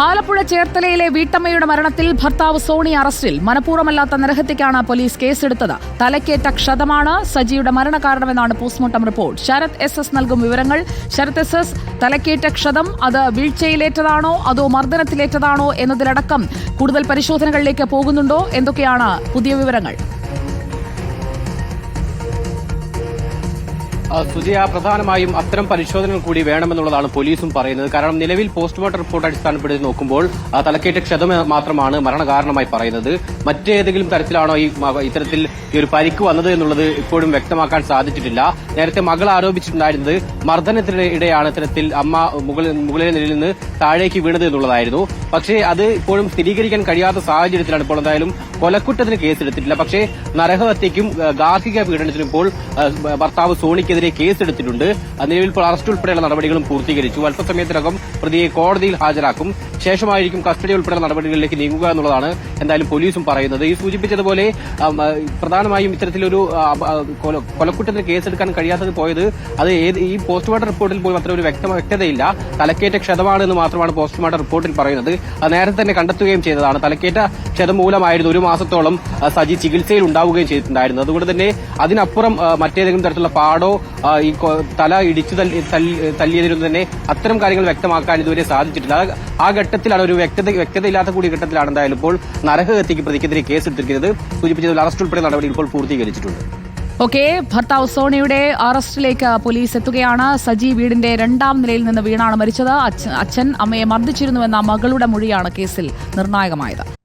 ആലപ്പുഴ ചേർത്തലയിലെ വീട്ടമ്മയുടെ മരണത്തിൽ ഭർത്താവ് സോണി അറസ്റ്റിൽ മനഃപൂർവമല്ലാത്ത നരഹത്യക്കാണ് പോലീസ് കേസെടുത്തത്. തലക്കേറ്റ ക്ഷതമാണ് സജിയുടെ മരണകാരണമെന്നാണ് postmortem report. Sharath S S നൽകും വിവരങ്ങൾ. ശരത് എസ് എസ് തലക്കേറ്റ ക്ഷതം അത് വീഴ്ചയിലേറ്റതാണോ അതോ മർദ്ദനത്തിലേറ്റതാണോ എന്നതിലടക്കം കൂടുതൽ പരിശോധനകളിലേക്ക് പോകുന്നുണ്ടോ? എന്തൊക്കെയാണ് പുതിയ വിവരങ്ങൾ? സുജയ പ്രധാനമായും അത്തരം പരിശോധനകൾ കൂടി വേണമെന്നുള്ളതാണ് പോലീസും പറയുന്നത്. കാരണം നിലവിൽ പോസ്റ്റ്മോർട്ടം റിപ്പോർട്ട് അടിസ്ഥാനപ്പെടുത്തി നോക്കുമ്പോൾ തലക്കേറ്റ ക്ഷതം മാത്രമാണ് മരണകാരണമായി പറയുന്നത്. മറ്റേതെങ്കിലും തരത്തിലാണോ ഈ ഇത്തരത്തിൽ ഈ ഒരു പരിക്ക് വന്നത് എന്നുള്ളത് ഇപ്പോഴും വ്യക്തമാക്കാൻ സാധിച്ചിട്ടില്ല. നേരത്തെ മകൾ ആരോപിച്ചിട്ടുണ്ടായിരുന്നത് മർദ്ദനത്തിനിടെയാണ് ഇത്തരത്തിൽ അമ്മ മുകളിൽ നിലയിൽ നിന്ന് താഴേക്ക് വീണത് എന്നുള്ളതായിരുന്നു. പക്ഷേ അത് ഇപ്പോഴും സ്ഥിരീകരിക്കാൻ കഴിയാത്ത സാഹചര്യത്തിലാണ് ഇപ്പോൾ എന്തായാലും കൊലക്കുറ്റത്തിന് കേസെടുത്തിട്ടില്ല. പക്ഷേ നരഹത്യയ്ക്കും ഗാർഹിക പീഡനത്തിനും ഇപ്പോൾ ഭർത്താവ് സോണിക്കെതിരെ കേസെടുത്തിട്ടുണ്ട്. ആ, നിലവിൽ ഇപ്പോൾ അറസ്റ്റ് ഉൾപ്പെടെയുള്ള നടപടികളും പൂർത്തീകരിച്ചു. അല്പസമയത്തിനകം പ്രതിയെ കോടതിയിൽ ഹാജരാക്കും. ശേഷമായിരിക്കും കസ്റ്റഡി ഉൾപ്പെടെയുള്ള നടപടികളിലേക്ക് നീങ്ങുക എന്നുള്ളതാണ് എന്തായാലും പോലീസും പറയുന്നത്. ഈ സൂചിപ്പിച്ചതുപോലെ പ്രധാനമായും ഇത്തരത്തിലൊരു കൊലക്കുറ്റത്തിന് കേസെടുക്കാൻ കഴിയാത്തത് പോയത് അത് ഏത് ഈ പോസ്റ്റ്മോർട്ടം റിപ്പോർട്ടിൽ പോലും അത്ര ഒരു വ്യക്തമ വ്യക്തതയില്ല. തലക്കേറ്റ ക്ഷതമാണ് എന്ന് മാത്രമാണ് പോസ്റ്റ്മോർട്ടം റിപ്പോർട്ടിൽ പറയുന്നത്. അത് നേരത്തെ തന്നെ കണ്ടെത്തുകയും ചെയ്തതാണ്. തലക്കേറ്റ ക്ഷതം മൂലമായിരുന്നു ഒരു മാസത്തോളം സജി ചികിത്സയിൽ ഉണ്ടാവുകയും ചെയ്തിട്ടുണ്ടായിരുന്നു അതുകൊണ്ട് തന്നെ അതിനപ്പുറം മറ്റേതെങ്കിലും തരത്തിലുള്ള പാടോ ഈ തല ഇടിച്ചു തല്ലി- തല്ലി- തല്ലിയതിനൊന്നും തന്നെ അത്തരം കാര്യങ്ങൾ വ്യക്തമാക്കാൻ ഇതുവരെ സാധിച്ചിട്ടില്ല. ആ- ഘട്ടത്തിലാണ് ഒരു വ്യക്തത വ്യക്തതയില്ലാത്ത കൂടി ഘട്ടത്തിലാണ് എന്തായാലും ഇപ്പോൾ നരഹത്യക്ക് പ്രതിക്കെതിരെ കേസ് എടുത്തിരിക്കുന്നത് സൂചിപ്പിച്ചതിൽ അറസ്റ്റ് ഉൾപ്പെടെ നടപടി ഇപ്പോൾ പൂർത്തീകരിച്ചിട്ടുണ്ട്. ഓക്കെ ഭർത്താവ് സോണിയുടെ അറസ്റ്റിലേക്ക് പോലീസ് എത്തുകയാണ്. സജി വീടിന്റെ രണ്ടാം നിലയിൽ നിന്ന് വീണാണ് മരിച്ചത്. അച്ഛൻ അമ്മയെ മർദ്ദിച്ചിരുന്നുവെന്ന മകളുടെ മൊഴിയാണ് കേസിൽ നിർണായകമായത്.